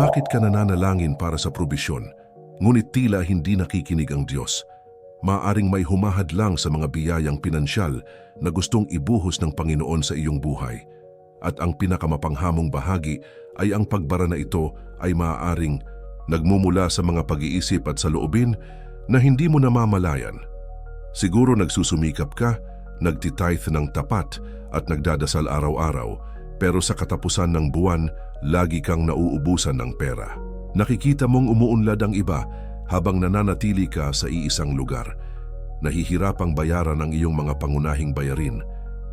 bakit ka nananalangin para sa probisyon, ngunit tila hindi nakikinig ang Diyos? Maaring may humahad lang sa mga biyayang pinansyal na gustong ibuhos ng Panginoon sa iyong buhay. At ang pinakamapanghamong bahagi ay ang pagbara na ito ay maaaring nagmumula sa mga pag-iisip at sa loobin na hindi mo namamalayan. Siguro nagsusumikap ka, nagtitithe ng tapat at nagdadasal araw-araw, pero sa katapusan ng buwan, lagi kang nauubusan ng pera. Nakikita mong umuunlad ang iba habang nananatili ka sa iisang lugar. Nahihirapang bayaran ang iyong mga pangunahing bayarin.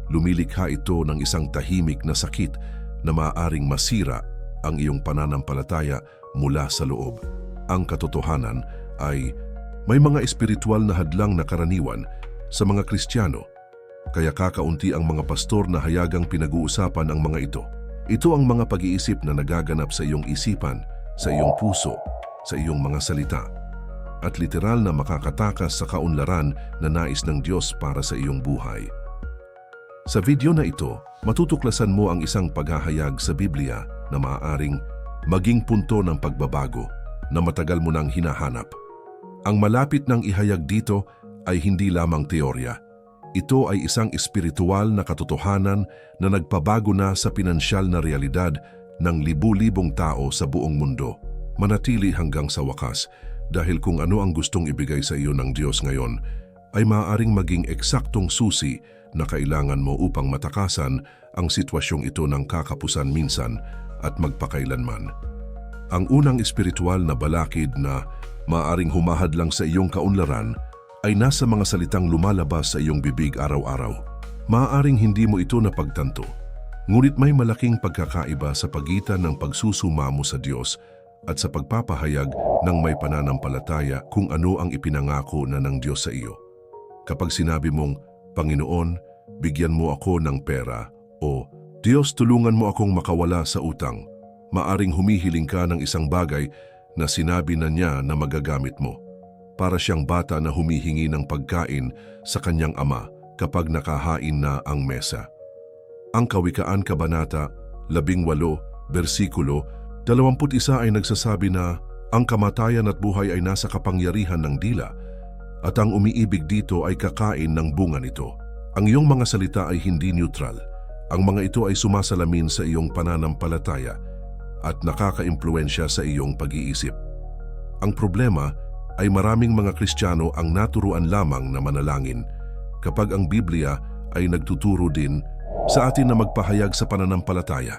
Lumilikha ito ng isang tahimik na sakit na maaaring masira ang iyong pananampalataya mula sa loob. Ang katotohanan ay may mga espiritual na hadlang na karaniwan sa mga Kristiyano, kaya kakaunti ang mga pastor na hayagang pinag-uusapan ang mga ito. Ito ang mga pag-iisip na nagaganap sa iyong isipan, sa iyong puso, sa iyong mga salita at literal na makakatakas sa kaunlaran na nais ng Diyos para sa iyong buhay. Sa video na ito, matutuklasan mo ang isang paghahayag sa Biblia na maaaring maging punto ng pagbabago na matagal mo nang hinahanap. Ang malapit ng ihayag dito ay hindi lamang teorya. Ito ay isang espiritual na katotohanan na nagpabago na sa pinansyal na realidad ng libu-libong tao sa buong mundo. Manatili hanggang sa wakas dahil kung ano ang gustong ibigay sa iyo ng Diyos ngayon ay maaaring maging eksaktong susi na kailangan mo upang matakasan ang sitwasyong ito ng kakapusan minsan at magpakailanman. Ang unang espiritual na balakid na maaaring humahad lang sa iyong kaunlaran ay nasa mga salitang lumalabas sa iyong bibig araw-araw. Maaaring hindi mo ito napagtanto, ngunit may malaking pagkakaiba sa pagitan ng pagsusumamo sa Diyos at sa pagpapahayag ng may pananampalataya kung ano ang ipinangako na ng Diyos sa iyo. Kapag sinabi mong, Panginoon, bigyan mo ako ng pera o Diyos tulungan mo akong makawala sa utang, maaring humihiling ka ng isang bagay na sinabi na niya na magagamit mo. Para siyang bata na humihingi ng pagkain sa kanyang ama kapag nakahain na ang mesa. Ang Kawikaan Kabanata 18, versikulo 21 ay nagsasabi na ang kamatayan at buhay ay nasa kapangyarihan ng dila at ang umiibig dito ay kakain ng bunga nito. Ang iyong mga salita ay hindi neutral. Ang mga ito ay sumasalamin sa iyong pananampalataya at nakaka-impluensya sa iyong pag-iisip. Ang problema ay maraming mga Kristiyano ang naturuan lamang na manalangin kapag ang Biblia ay nagtuturo din sa atin na magpahayag sa pananampalataya.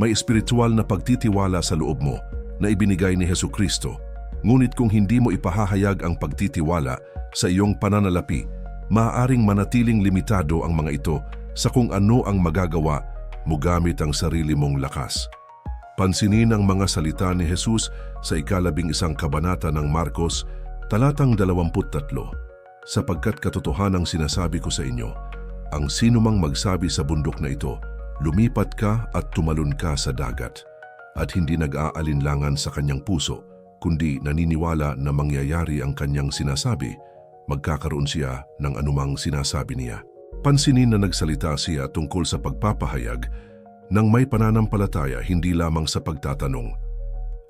May espiritual na pagtitiwala sa loob mo na ibinigay ni Heso Kristo. Ngunit kung hindi mo ipahahayag ang pagtitiwala sa iyong pananalapi, maaaring manatiling limitado ang mga ito sa kung ano ang magagawa mo gamit ang sarili mong lakas. Pansinin ang mga salita ni Jesus sa ikalabing isang kabanata ng Marcos, talatang 23, sapagkat katotohanang sinasabi ko sa inyo, ang sinumang magsabi sa bundok na ito, lumipat ka at tumalon ka sa dagat, at hindi nag-aalinlangan sa kanyang puso, kundi naniniwala na mangyayari ang kanyang sinasabi, magkakaroon siya ng anumang sinasabi niya. Pansinin na nagsalita siya tungkol sa pagpapahayag ng may pananampalataya hindi lamang sa pagtatanong.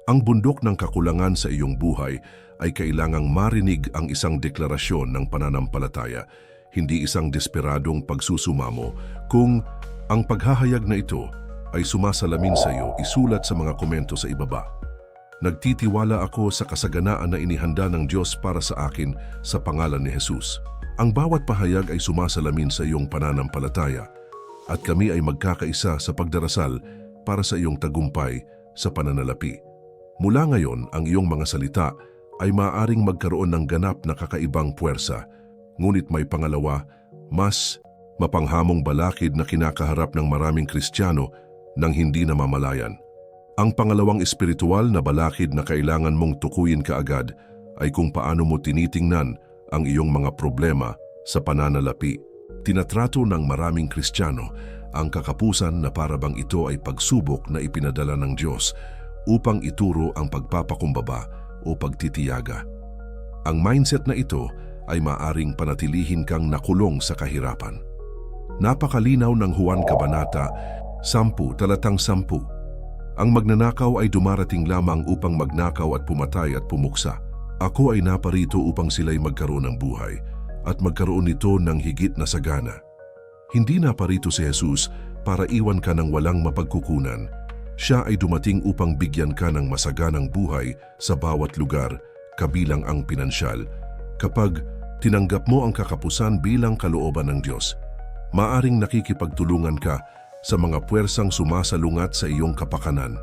Ang bundok ng kakulangan sa iyong buhay ay kailangang marinig ang isang deklarasyon ng pananampalataya, hindi isang desperadong pagsusumamo kung ang paghahayag na ito ay sumasalamin sa iyo isulat sa mga komento sa ibaba. Nagtitiwala ako sa kasaganaan na inihanda ng Diyos para sa akin sa pangalan ni Jesus. Ang bawat pahayag ay sumasalamin sa iyong pananampalataya at kami ay magkakaisa sa pagdarasal para sa iyong tagumpay sa pananalapi. Mula ngayon, ang iyong mga salita ay maaaring magkaroon ng ganap na kakaibang puwersa, ngunit may pangalawa, mas mapanghamong balakid na kinakaharap ng maraming Kristiyano nang hindi namamalayan. Ang pangalawang espiritual na balakid na kailangan mong tukuyin kaagad ay kung paano mo tinitingnan ang iyong mga problema sa pananalapi. Tinatrato ng maraming Kristiyano ang kakapusan na parabang ito ay pagsubok na ipinadala ng Diyos upang ituro ang pagpapakumbaba o pagtitiyaga. Ang mindset na ito ay maaring panatilihin kang nakulong sa kahirapan. Napakalinaw ng Juan Kabanata 10 talatang 10. Ang magnanakaw ay dumarating lamang upang magnakaw at pumatay at pumuksa. Ako ay naparito upang sila'y magkaroon ng buhay at magkaroon nito ng higit na sagana. Hindi naparito si Jesus para iwan ka ng walang mapagkukunan. Siya ay dumating upang bigyan ka ng masaganang buhay sa bawat lugar, kabilang ang pinansyal. Kapag tinanggap mo ang kakapusan bilang kalooban ng Diyos, maaring nakikipagtulungan ka sa mga puwersang sumasalungat sa iyong kapakanan.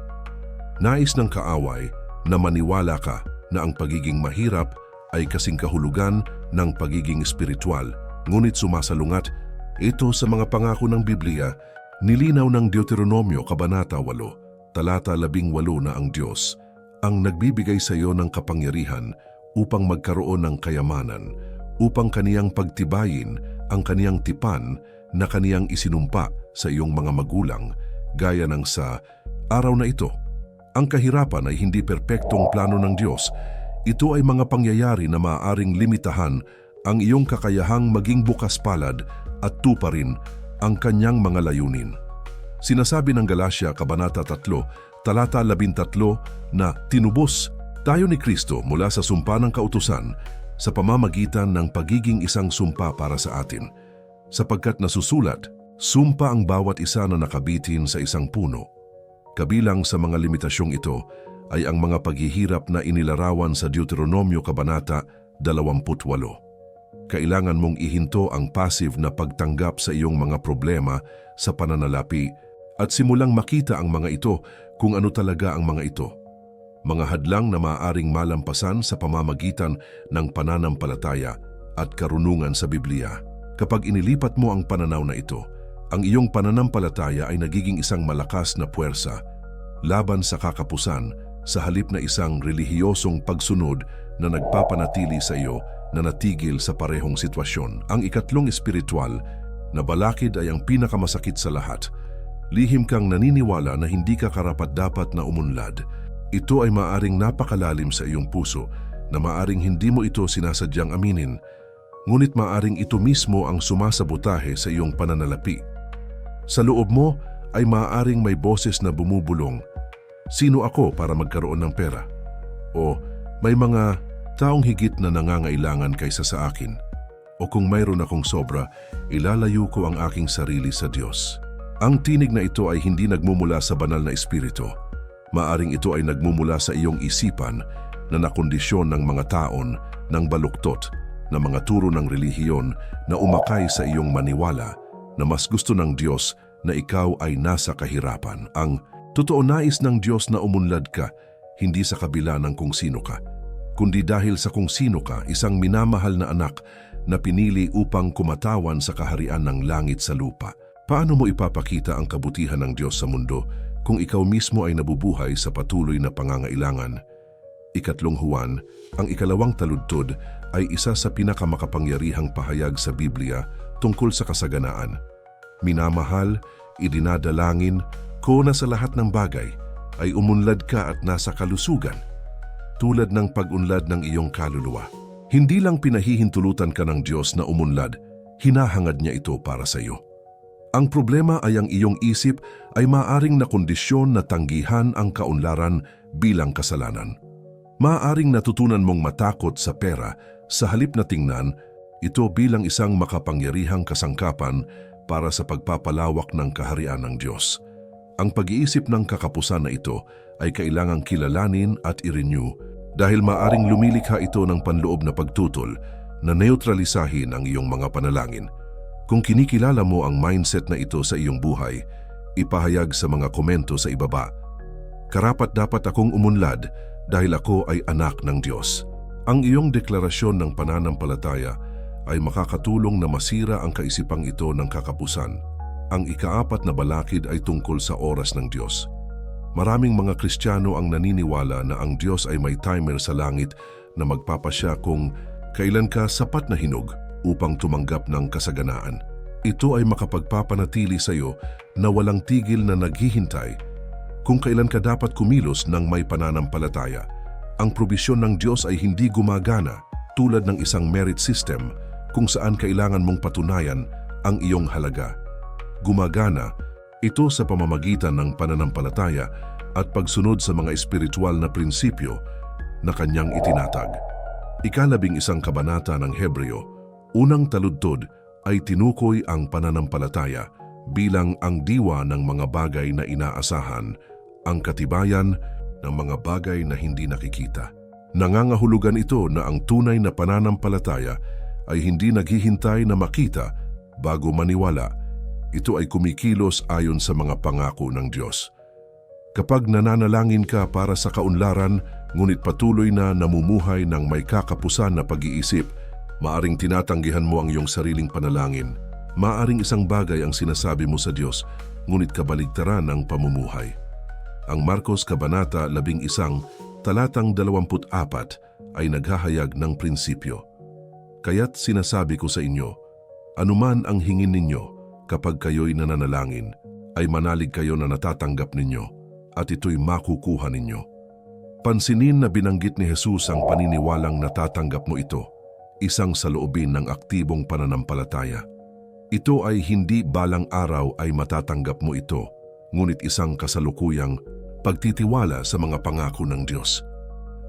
Nais ng kaaway na maniwala ka na ang pagiging mahirap ay kasing kahulugan ng pagiging espiritual, ngunit sumasalungat ito sa mga pangako ng Biblia, nilinaw ng Deuteronomio Kabanata 8, talata 18 na ang Diyos ang nagbibigay sa iyo ng kapangyarihan upang magkaroon ng kayamanan, upang kaniyang pagtibayin ang kaniyang tipan na kaniyang isinumpa sa iyong mga magulang, gaya ng sa araw na ito. Ang kahirapan ay hindi perpektong plano ng Diyos. Ito ay mga pangyayari na maaaring limitahan ang iyong kakayahang maging bukas palad at tuparin ang kanyang mga layunin. Sinasabi ng Galacia Kabanata 3, talata 13 na tinubos tayo ni Kristo mula sa sumpa ng kautusan sa pamamagitan ng pagiging isang sumpa para sa atin. Sapagkat nasusulat, sumpa ang bawat isa na nakabitin sa isang puno. Kabilang sa mga limitasyong ito ay ang mga paghihirap na inilarawan sa Deuteronomio Kabanata 28. Kailangan mong ihinto ang passive na pagtanggap sa iyong mga problema sa pananalapi at simulang makita ang mga ito kung ano talaga ang mga ito. Mga hadlang na maaaring malampasan sa pamamagitan ng pananampalataya at karunungan sa Biblia. Kapag inilipat mo ang pananaw na ito, ang iyong pananampalataya ay nagiging isang malakas na puwersa laban sa kakapusan sa halip na isang relihiyosong pagsunod na nagpapanatili sa iyo na natigil sa parehong sitwasyon. Ang ikatlong espiritual na balakid ay ang pinakamasakit sa lahat. Lihim kang naniniwala na hindi ka karapat-dapat na umunlad. Ito ay maaring napakalalim sa iyong puso na maaring hindi mo ito sinasadyang aminin, ngunit maaring ito mismo ang sumasabotahe sa iyong pananalapi. Sa loob mo ay maaaring may boses na bumubulong. Sino ako para magkaroon ng pera? O may mga taong higit na nangangailangan kaysa sa akin. O kung mayroon akong sobra, ilalayo ko ang aking sarili sa Diyos. Ang tinig na ito ay hindi nagmumula sa banal na espiritu. Maaring ito ay nagmumula sa iyong isipan na nakondisyon ng mga taon ng baluktot na mga turo ng relihiyon na umakay sa iyong maniwala na mas gusto ng Diyos na ikaw ay nasa kahirapan. Ang totoo nais ng Diyos na umunlad ka, hindi sa kabila ng kung sino ka, kundi dahil sa kung sino ka, isang minamahal na anak na pinili upang kumatawan sa kaharian ng langit sa lupa. Paano mo ipapakita ang kabutihan ng Diyos sa mundo kung ikaw mismo ay nabubuhay sa patuloy na pangangailangan? Ikatlong Juan, ang ikalawang taludtod ay isa sa pinakamakapangyarihang pahayag sa Biblia tungkol sa kasaganaan. Minamahal, idinadalangin ko na sa lahat ng bagay ay umunlad ka at nasa kalusugan, tulad ng pag-unlad ng iyong kaluluwa. Hindi lang pinahihintulutan ka ng Diyos na umunlad, hinahangad niya ito para sa iyo. Ang problema ay ang iyong isip ay maaring na kondisyon na tanggihan ang kaunlaran bilang kasalanan. Maaring natutunan mong matakot sa pera sa halip na tingnan ito bilang isang makapangyarihang kasangkapan para sa pagpapalawak ng kaharian ng Diyos. Ang pag-iisip ng kakapusan na ito ay kailangang kilalanin at i-renew dahil maaring lumilikha ito ng panloob na pagtutol na neutralisahin ang iyong mga panalangin. Kung kinikilala mo ang mindset na ito sa iyong buhay, ipahayag sa mga komento sa ibaba. Karapat dapat akong umunlad dahil ako ay anak ng Diyos. Ang iyong deklarasyon ng pananampalataya ay makakatulong na masira ang kaisipang ito ng kakapusan. Ang ikaapat na balakid ay tungkol sa oras ng Diyos. Maraming mga Kristiyano ang naniniwala na ang Diyos ay may timer sa langit na magpapasya kung kailan ka sapat na hinog upang tumanggap ng kasaganaan. Ito ay makapagpapanatili sa iyo na walang tigil na naghihintay kung kailan ka dapat kumilos ng may pananampalataya. Ang probisyon ng Diyos ay hindi gumagana tulad ng isang merit system kung saan kailangan mong patunayan ang iyong halaga. Gumagana ito sa pamamagitan ng pananampalataya at pagsunod sa mga espiritual na prinsipyo na kanyang itinatag. Ikalabing isang kabanata ng Hebreo, unang taludtod ay tinukoy ang pananampalataya bilang ang diwa ng mga bagay na inaasahan, ang katibayan ng mga bagay na hindi nakikita. Nangangahulugan ito na ang tunay na pananampalataya ay hindi naghihintay na makita bago maniwala. Ito ay kumikilos ayon sa mga pangako ng Diyos. Kapag nananalangin ka para sa kaunlaran, ngunit patuloy na namumuhay ng may kakapusan na pag-iisip, maaring tinatanggihan mo ang iyong sariling panalangin. Maaring isang bagay ang sinasabi mo sa Diyos, ngunit kabaligtaran ang pamumuhay. Ang Marcos Kabanata 11, talatang 24 ay naghahayag ng prinsipyo. Kaya't sinasabi ko sa inyo, anuman ang hingin ninyo kapag kayo'y nananalangin, ay manalig kayo na natatanggap ninyo at ito'y makukuha ninyo. Pansinin na binanggit ni Jesus ang paniniwalang natatanggap mo ito, isang saloobin ng aktibong pananampalataya. Ito ay hindi balang araw ay matatanggap mo ito, ngunit isang kasalukuyang pagtitiwala sa mga pangako ng Diyos.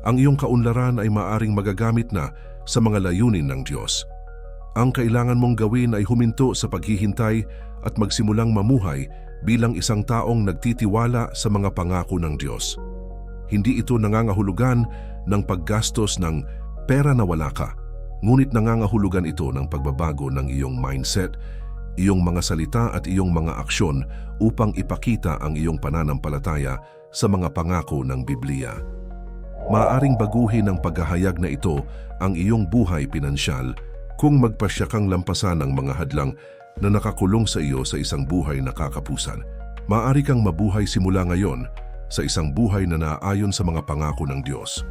Ang iyong kaunlaran ay maaring magagamit na sa mga layunin ng Diyos. Ang kailangan mong gawin ay huminto sa paghihintay at magsimulang mamuhay bilang isang taong nagtitiwala sa mga pangako ng Diyos. Hindi ito nangangahulugan ng paggastos ng pera na wala ka, ngunit nangangahulugan ito ng pagbabago ng iyong mindset, iyong mga salita at iyong mga aksyon upang ipakita ang iyong pananampalataya sa mga pangako ng Biblia. Maaring baguhin ng paghahayag na ito ang iyong buhay pinansyal kung magpasya kang lampasan ang mga hadlang na nakakulong sa iyo sa isang buhay na kakapusan. Maaari kang mabuhay simula ngayon sa isang buhay na naayon sa mga pangako ng Diyos.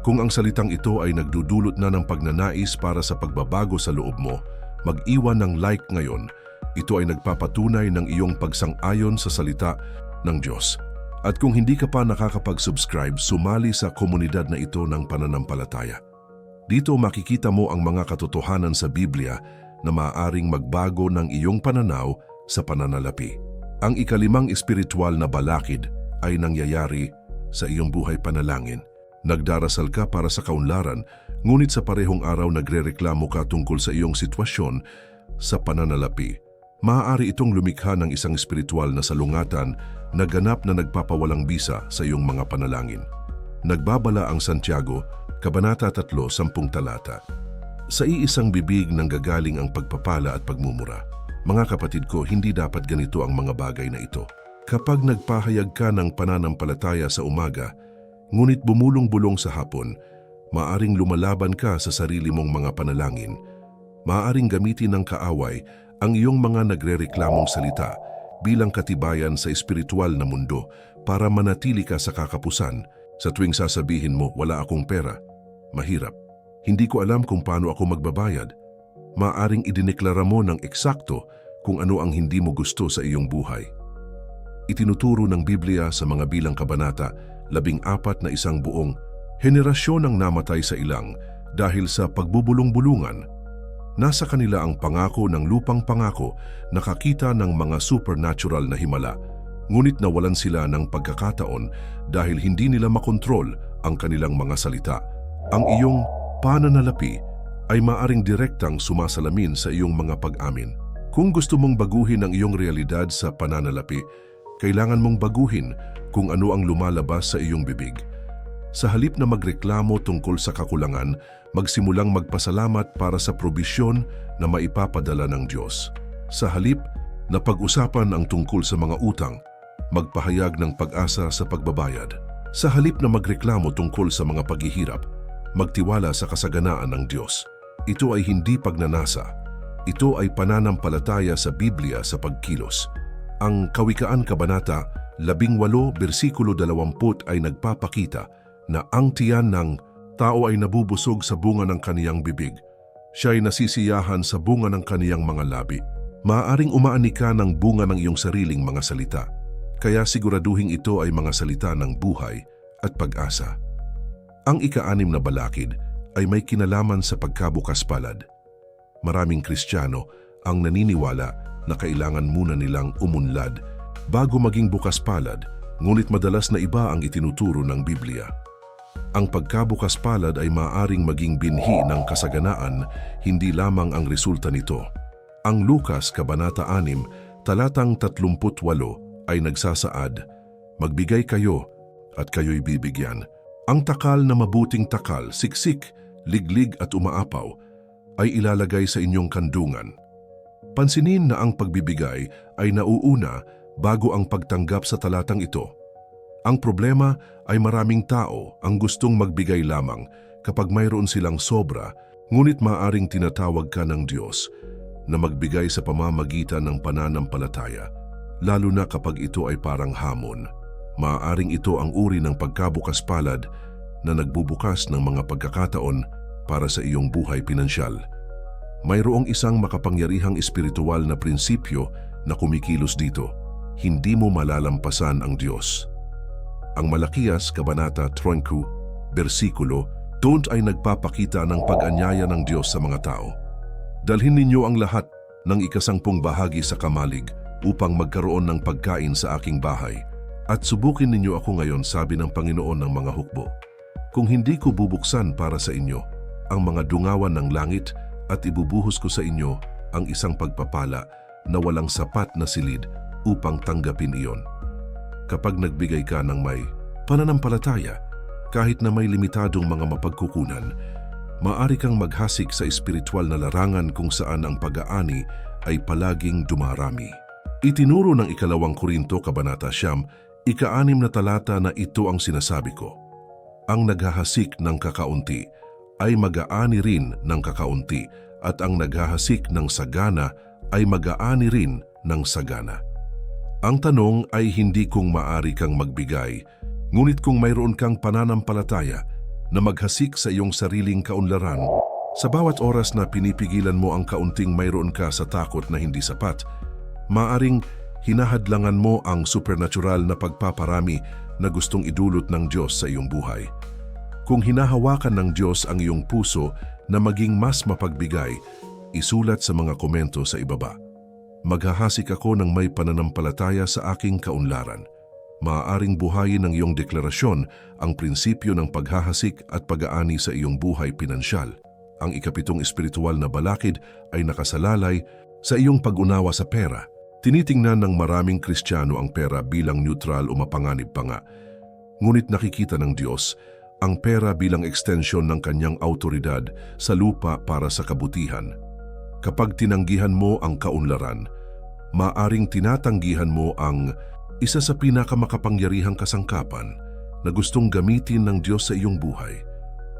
Kung ang salitang ito ay nagdudulot na ng pagnanais para sa pagbabago sa loob mo, mag-iwan ng like ngayon. Ito ay nagpapatunay ng iyong pagsang-ayon sa salita ng Diyos. At kung hindi ka pa nakakapag-subscribe, sumali sa komunidad na ito ng pananampalataya. Dito makikita mo ang mga katotohanan sa Biblia na maaaring magbago ng iyong pananaw sa pananalapi. Ang ikalimang espiritual na balakid ay nangyayari sa iyong buhay panalangin. Nagdarasal ka para sa kaunlaran, ngunit sa parehong araw nagrereklamo ka tungkol sa iyong sitwasyon sa pananalapi. Maaari itong lumikha ng isang espiritual na salungatan na ganap na nagpapawalang bisa sa iyong mga panalangin. Nagbabala ang Santiago, Kabanata 3, 10 talata. Sa iisang bibig nang gagaling ang pagpapala at pagmumura. Mga kapatid ko, hindi dapat ganito ang mga bagay na ito. Kapag nagpahayag ka ng pananampalataya sa umaga, ngunit bumulong-bulong sa hapon, maaring lumalaban ka sa sarili mong mga panalangin. Maaring gamitin ng kaaway ang iyong mga nagrereklamong salita bilang katibayan sa espiritual na mundo para manatili ka sa kakapusan sa tuwing sasabihin mo wala akong pera, mahirap, hindi ko alam kung paano ako magbabayad. Maaring idineklara mo ng eksakto kung ano ang hindi mo gusto sa iyong buhay. Itinuturo ng Biblia sa mga bilang kabanata, labing apat na isang buong henerasyon ang namatay sa ilang dahil sa pagbubulong-bulungan Nasa kanila ang pangako ng lupang pangako, nakakita ng mga supernatural na himala. Ngunit nawalan sila ng pagkakataon dahil hindi nila makontrol ang kanilang mga salita. Ang iyong pananalapi ay maaring direktang sumasalamin sa iyong mga pag-amin. Kung gusto mong baguhin ang iyong realidad sa pananalapi, kailangan mong baguhin kung ano ang lumalabas sa iyong bibig. Sa halip na magreklamo tungkol sa kakulangan, magsimulang magpasalamat para sa probisyon na maipapadala ng Diyos. Sa halip na pag-usapan ang tungkol sa mga utang, magpahayag ng pag-asa sa pagbabayad. Sa halip na magreklamo tungkol sa mga paghihirap, magtiwala sa kasaganaan ng Diyos. Ito ay hindi pagnanasa. Ito ay pananampalataya sa Biblia sa pagkilos. Ang Kawikaan Kabanata 18, versikulo 20 ay nagpapakita na ang tiyan ng tao ay nabubusog sa bunga ng kaniyang bibig. Siya ay nasisiyahan sa bunga ng kaniyang mga labi. Maaring umaani ka ng bunga ng iyong sariling mga salita. Kaya siguraduhin ito ay mga salita ng buhay at pag-asa. Ang ika-anim na balakid ay may kinalaman sa pagkabukas palad. Maraming Kristiyano ang naniniwala na kailangan muna nilang umunlad bago maging bukas palad ngunit madalas na iba ang itinuturo ng Biblia. Ang pagkabukas palad ay maaring maging binhi ng kasaganaan, hindi lamang ang resulta nito. Ang Lukas, Kabanata 6, talatang 38 ay nagsasaad, Magbigay kayo at kayo'y bibigyan. Ang takal na mabuting takal, siksik, liglig at umaapaw, ay ilalagay sa inyong kandungan. Pansinin na ang pagbibigay ay nauuna bago ang pagtanggap sa talatang ito. Ang problema ay maraming tao ang gustong magbigay lamang kapag mayroon silang sobra, ngunit maaring tinatawag ka ng Diyos na magbigay sa pamamagitan ng pananampalataya, lalo na kapag ito ay parang hamon. Maaaring ito ang uri ng pagkabukas palad na nagbubukas ng mga pagkakataon para sa iyong buhay pinansyal. Mayroong isang makapangyarihang espiritual na prinsipyo na kumikilos dito. Hindi mo malalampasan ang Diyos. Ang Malakias, Kabanata 30, versikulo, Don't ay nagpapakita ng pag-anyaya ng Diyos sa mga tao. Dalhin ninyo ang lahat ng ikasangpung bahagi sa kamalig upang magkaroon ng pagkain sa aking bahay. At subukin ninyo ako ngayon, sabi ng Panginoon ng mga hukbo. Kung hindi ko bubuksan para sa inyo ang mga dungawan ng langit at ibubuhos ko sa inyo ang isang pagpapala na walang sapat na silid upang tanggapin iyon. Kapag nagbigay ka ng may pananampalataya, kahit na may limitadong mga mapagkukunan, maari kang maghasik sa espiritual na larangan kung saan ang pag-aani ay palaging dumarami. Itinuro ng ikalawang Korinto, Kabanata Siyam, ika-anim na talata na ito ang sinasabi ko. Ang naghahasik ng kakaunti ay mag-aani rin ng kakaunti at ang naghahasik ng sagana ay mag-aani rin ng sagana. Ang tanong ay hindi kung maari kang magbigay, ngunit kung mayroon kang pananampalataya na maghasik sa iyong sariling kaunlaran, sa bawat oras na pinipigilan mo ang kaunting mayroon ka sa takot na hindi sapat, maaring hinahadlangan mo ang supernatural na pagpaparami na gustong idulot ng Diyos sa iyong buhay. Kung hinahawakan ng Diyos ang iyong puso na maging mas mapagbigay, isulat sa mga komento sa ibaba. Maghahasik ako ng may pananampalataya sa aking kaunlaran. Maaaring buhayin ng iyong deklarasyon ang prinsipyo ng paghahasik at pag-aani sa iyong buhay pinansyal. Ang ikapitong espiritual na balakid ay nakasalalay sa iyong pag-unawa sa pera. Tinitingnan ng maraming Kristiyano ang pera bilang neutral o mapanganib pa nga. Ngunit nakikita ng Diyos ang pera bilang ekstensyon ng kanyang autoridad sa lupa para sa kabutihan. Kapag tinanggihan mo ang kaunlaran, maaring tinatanggihan mo ang isa sa pinakamakapangyarihang kasangkapan na gustong gamitin ng Diyos sa iyong buhay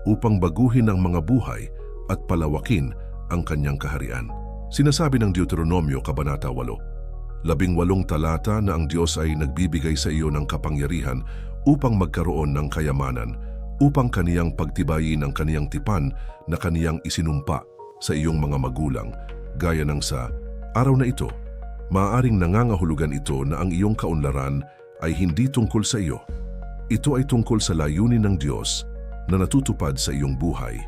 upang baguhin ang mga buhay at palawakin ang kanyang kaharian. Sinasabi ng Deuteronomio, Kabanata 8, labing walong talata na ang Diyos ay nagbibigay sa iyo ng kapangyarihan upang magkaroon ng kayamanan, upang kaniyang pagtibayin ang kaniyang tipan na kaniyang isinumpa sa iyong mga magulang, gaya ng sa araw na ito. Maaring nangangahulugan ito na ang iyong kaunlaran ay hindi tungkol sa iyo. Ito ay tungkol sa layunin ng Diyos na natutupad sa iyong buhay.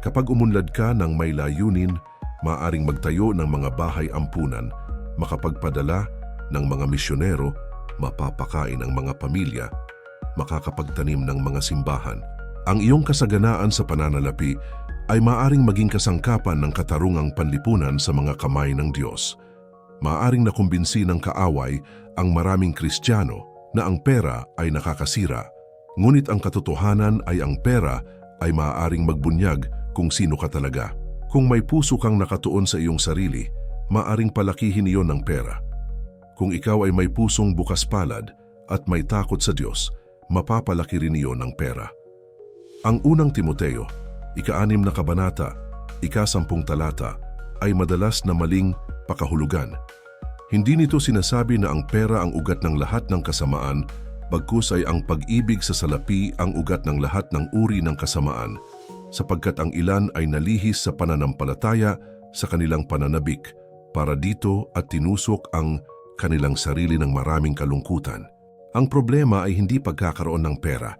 Kapag umunlad ka ng may layunin, maaring magtayo ng mga bahay ampunan, makapagpadala ng mga misyonero, mapapakain ang mga pamilya, makakapagtanim ng mga simbahan. Ang iyong kasaganaan sa pananalapi ay maaring maging kasangkapan ng katarungang panlipunan sa mga kamay ng Diyos. Maaring nakumbinsi ng kaaway ang maraming Kristiyano na ang pera ay nakakasira, ngunit ang katotohanan ay ang pera ay maaaring magbunyag kung sino ka talaga. Kung may puso kang nakatuon sa iyong sarili, maaring palakihin iyon ng pera. Kung ikaw ay may pusong bukas palad at may takot sa Diyos, mapapalaki rin iyon ng pera. Ang unang Timoteo, ika-anim na kabanata, ika-sampung talata, ay madalas na maling pakahulugan. Hindi nito sinasabi na ang pera ang ugat ng lahat ng kasamaan, bagkus ay ang pag-ibig sa salapi ang ugat ng lahat ng uri ng kasamaan, sapagkat ang ilan ay nalihis sa pananampalataya sa kanilang pananabik, para dito at tinusok ang kanilang sarili ng maraming kalungkutan. Ang problema ay hindi pagkakaroon ng pera,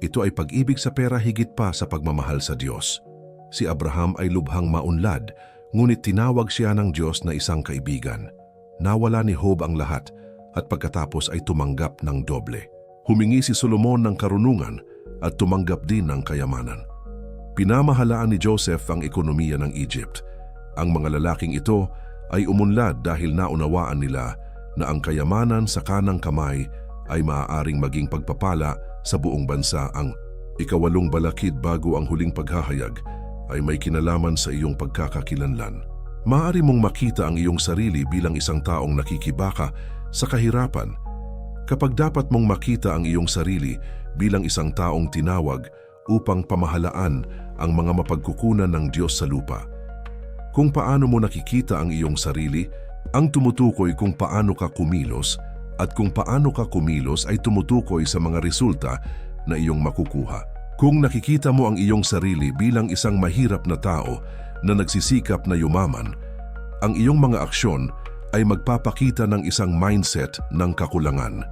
ito ay pag-ibig sa pera higit pa sa pagmamahal sa Diyos. Si Abraham ay lubhang maunlad, ngunit tinawag siya ng Diyos na isang kaibigan. Nawala ni Job ang lahat at pagkatapos ay tumanggap ng doble. Humingi si Solomon ng karunungan at tumanggap din ng kayamanan. Pinamahalaan ni Joseph ang ekonomiya ng Egypt. Ang mga lalaking ito ay umunlad dahil naunawaan nila na ang kayamanan sa kanang kamay ay maaaring maging pagpapala sa buong bansa ang ikawalong balakid bago ang huling paghahayag ay may kinalaman sa iyong pagkakakilanlan. Maaari mong makita ang iyong sarili bilang isang taong nakikibaka sa kahirapan kapag dapat mong makita ang iyong sarili bilang isang taong tinawag upang pamahalaan ang mga mapagkukunan ng Diyos sa lupa. Kung paano mo nakikita ang iyong sarili, ang tumutukoy kung paano ka kumilos at kung paano ka kumilos ay tumutukoy sa mga resulta na iyong makukuha. Kung nakikita mo ang iyong sarili bilang isang mahirap na tao na nagsisikap na yumaman, ang iyong mga aksyon ay magpapakita ng isang mindset ng kakulangan.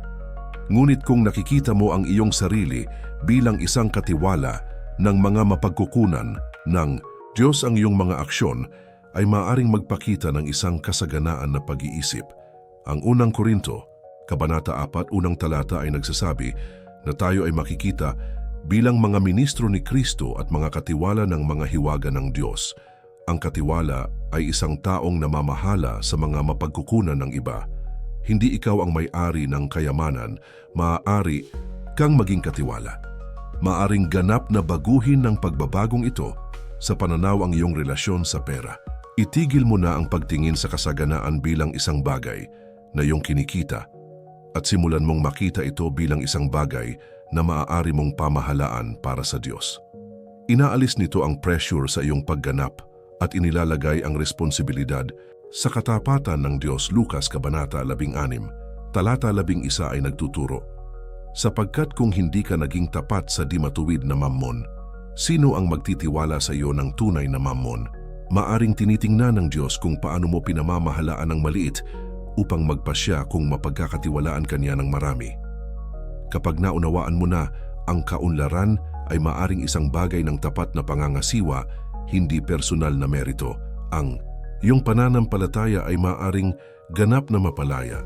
Ngunit kung nakikita mo ang iyong sarili bilang isang katiwala ng mga mapagkukunan ng Diyos ang iyong mga aksyon ay maaring magpakita ng isang kasaganaan na pag-iisip. Ang unang Korinto, Kabanata 4, unang talata ay nagsasabi na tayo ay makikita bilang mga ministro ni Kristo at mga katiwala ng mga hiwaga ng Diyos. Ang katiwala ay isang taong namamahala sa mga mapagkukunan ng iba. Hindi ikaw ang may-ari ng kayamanan, maaari kang maging katiwala. Maaring ganap na baguhin ng pagbabagong ito sa pananaw ang iyong relasyon sa pera. Itigil mo na ang pagtingin sa kasaganaan bilang isang bagay na iyong kinikita at simulan mong makita ito bilang isang bagay na maaari mong pamahalaan para sa Diyos. Inaalis nito ang pressure sa iyong pagganap at inilalagay ang responsibilidad sa katapatan ng Diyos Lukas Kabanata 16, talata 11 ay nagtuturo. Sapagkat kung hindi ka naging tapat sa di matuwid na mammon, sino ang magtitiwala sa iyo ng tunay na mammon? Maaring tinitingnan ng Diyos kung paano mo pinamamahalaan ng maliit upang magpasya kung mapagkakatiwalaan kanya ng marami. Kapag naunawaan mo na ang kaunlaran ay maaring isang bagay ng tapat na pangangasiwa, hindi personal na merito, ang iyong pananampalataya ay maaring ganap na mapalaya.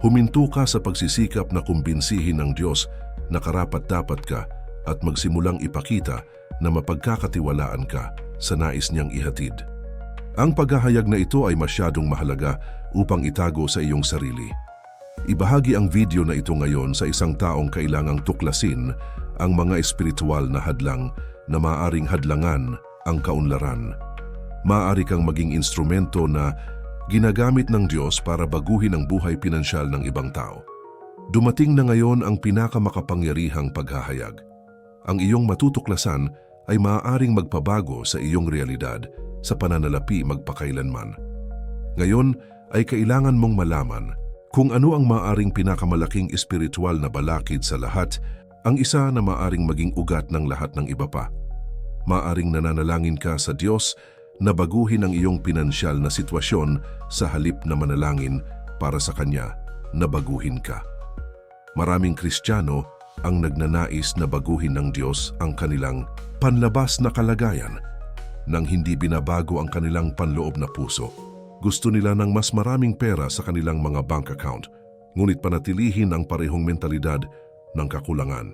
Huminto ka sa pagsisikap na kumbinsihin ng Diyos na karapat-dapat ka at magsimulang ipakita na mapagkakatiwalaan ka sa nais niyang ihatid. Ang paghahayag na ito ay masyadong mahalaga upang itago sa iyong sarili. Ibahagi ang video na ito ngayon sa isang taong kailangang tuklasin ang mga espiritual na hadlang na maaring hadlangan ang kaunlaran. Maaari kang maging instrumento na ginagamit ng Diyos para baguhin ang buhay pinansyal ng ibang tao. Dumating na ngayon ang pinakamakapangyarihang paghahayag. Ang iyong matutuklasan ay maaaring magpabago sa iyong realidad sa pananalapi magpakailanman. Ngayon ay kailangan mong malaman kung ano ang maaring pinakamalaking espiritual na balakid sa lahat, ang isa na maaring maging ugat ng lahat ng iba pa. Maaring nananalangin ka sa Diyos na baguhin ang iyong pinansyal na sitwasyon sa halip na manalangin para sa Kanya na baguhin ka. Maraming Kristiyano ang nagnanais na baguhin ng Diyos ang kanilang panlabas na kalagayan nang hindi binabago ang kanilang panloob na puso. Gusto nila ng mas maraming pera sa kanilang mga bank account, ngunit panatilihin ang parehong mentalidad ng kakulangan.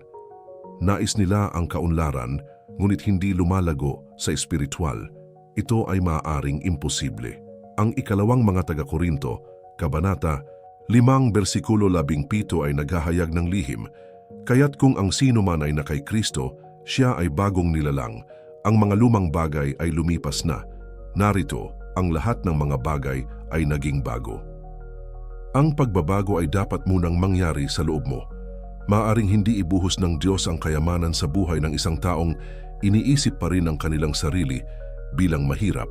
Nais nila ang kaunlaran, ngunit hindi lumalago sa espiritual. Ito ay maaaring imposible. Ang ikalawang mga taga-Korinto, Kabanata, limang bersikulo labing pito ay naghahayag ng lihim, kaya't kung ang sino man ay nakay Kristo, siya ay bagong nilalang, ang mga lumang bagay ay lumipas na. Narito, ang lahat ng mga bagay ay naging bago. Ang pagbabago ay dapat munang mangyari sa loob mo. Maaring hindi ibuhos ng Diyos ang kayamanan sa buhay ng isang taong iniisip pa rin ang kanilang sarili bilang mahirap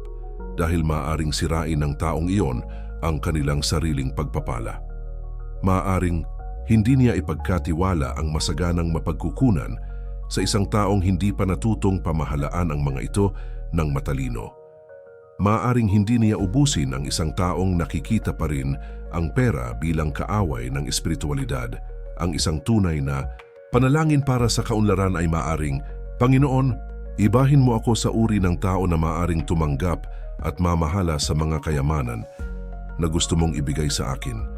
dahil maaring sirain ng taong iyon ang kanilang sariling pagpapala. Maaring hindi niya ipagkatiwala ang masaganang mapagkukunan sa isang taong hindi pa natutong pamahalaan ang mga ito ng matalino maaring hindi niya ubusin ang isang taong nakikita pa rin ang pera bilang kaaway ng espiritualidad. Ang isang tunay na panalangin para sa kaunlaran ay maaring, Panginoon, ibahin mo ako sa uri ng tao na maaring tumanggap at mamahala sa mga kayamanan na gusto mong ibigay sa akin.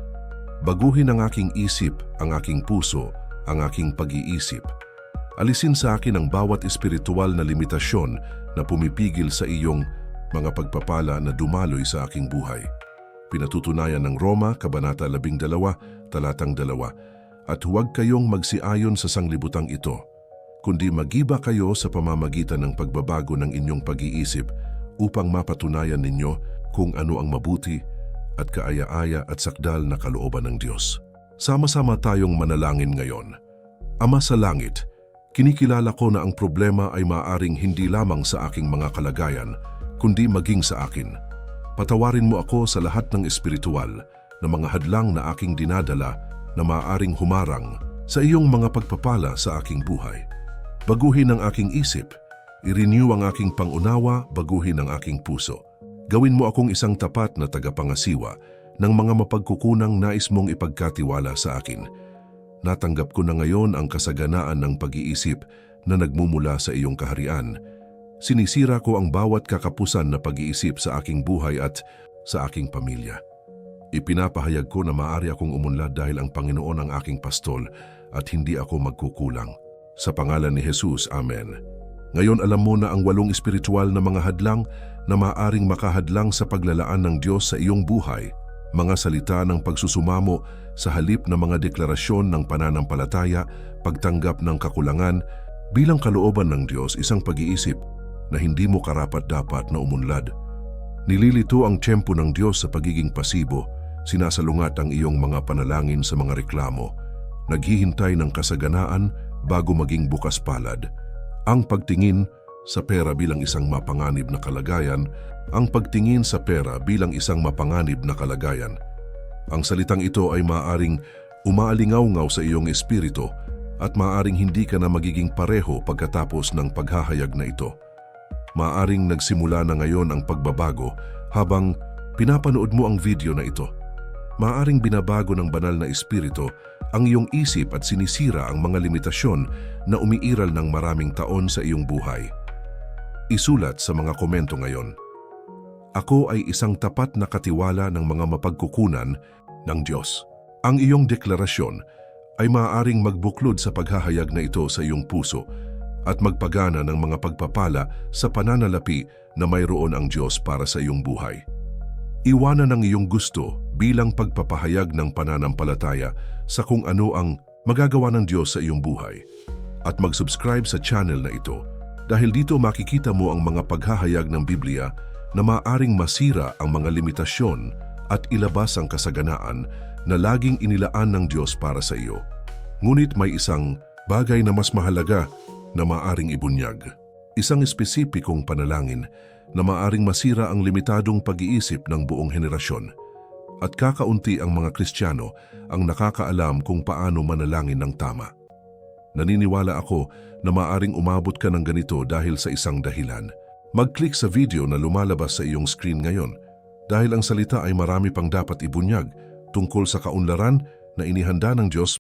Baguhin ang aking isip, ang aking puso, ang aking pag-iisip. Alisin sa akin ang bawat espiritual na limitasyon na pumipigil sa iyong mga pagpapala na dumaloy sa aking buhay. Pinatutunayan ng Roma, Kabanata 12, Talatang 2, At huwag kayong magsiayon sa sanglibutang ito, kundi magiba kayo sa pamamagitan ng pagbabago ng inyong pag-iisip upang mapatunayan ninyo kung ano ang mabuti at kaaya-aya at sakdal na kalooban ng Diyos. Sama-sama tayong manalangin ngayon. Ama sa langit, kinikilala ko na ang problema ay maaring hindi lamang sa aking mga kalagayan, kundi maging sa akin. Patawarin mo ako sa lahat ng espiritual na mga hadlang na aking dinadala na maaaring humarang sa iyong mga pagpapala sa aking buhay. Baguhin ang aking isip, i-renew ang aking pangunawa, baguhin ang aking puso. Gawin mo akong isang tapat na tagapangasiwa ng mga mapagkukunang nais mong ipagkatiwala sa akin. Natanggap ko na ngayon ang kasaganaan ng pag-iisip na nagmumula sa iyong kaharian. Sinisira ko ang bawat kakapusan na pag-iisip sa aking buhay at sa aking pamilya. Ipinapahayag ko na maaari akong umunlad dahil ang Panginoon ang aking pastol at hindi ako magkukulang. Sa pangalan ni Jesus, Amen. Ngayon alam mo na ang walong espiritual na mga hadlang na maaring makahadlang sa paglalaan ng Diyos sa iyong buhay, mga salita ng pagsusumamo sa halip na mga deklarasyon ng pananampalataya, pagtanggap ng kakulangan, bilang kalooban ng Diyos isang pag-iisip na hindi mo karapat-dapat na umunlad. Nililito ang tiyempo ng Diyos sa pagiging pasibo, sinasalungat ang iyong mga panalangin sa mga reklamo, naghihintay ng kasaganaan bago maging bukas palad. Ang pagtingin sa pera bilang isang mapanganib na kalagayan, ang pagtingin sa pera bilang isang mapanganib na kalagayan. Ang salitang ito ay maaring umaalingaw-ngaw sa iyong espiritu at maaring hindi ka na magiging pareho pagkatapos ng paghahayag na ito. Maaring nagsimula na ngayon ang pagbabago habang pinapanood mo ang video na ito. Maaring binabago ng banal na espiritu ang iyong isip at sinisira ang mga limitasyon na umiiral ng maraming taon sa iyong buhay. Isulat sa mga komento ngayon. Ako ay isang tapat na katiwala ng mga mapagkukunan ng Diyos. Ang iyong deklarasyon ay maaaring magbuklod sa paghahayag na ito sa iyong puso at magpagana ng mga pagpapala sa pananalapi na mayroon ang Diyos para sa iyong buhay. Iwanan ang iyong gusto bilang pagpapahayag ng pananampalataya sa kung ano ang magagawa ng Diyos sa iyong buhay. At mag-subscribe sa channel na ito dahil dito makikita mo ang mga paghahayag ng Biblia na maaring masira ang mga limitasyon at ilabas ang kasaganaan na laging inilaan ng Diyos para sa iyo. Ngunit may isang bagay na mas mahalaga na maaring ibunyag. Isang espesipikong panalangin na maaring masira ang limitadong pag-iisip ng buong henerasyon. At kakaunti ang mga Kristiyano ang nakakaalam kung paano manalangin ng tama. Naniniwala ako na maaring umabot ka ng ganito dahil sa isang dahilan. Mag-click sa video na lumalabas sa iyong screen ngayon dahil ang salita ay marami pang dapat ibunyag tungkol sa kaunlaran na inihanda ng Diyos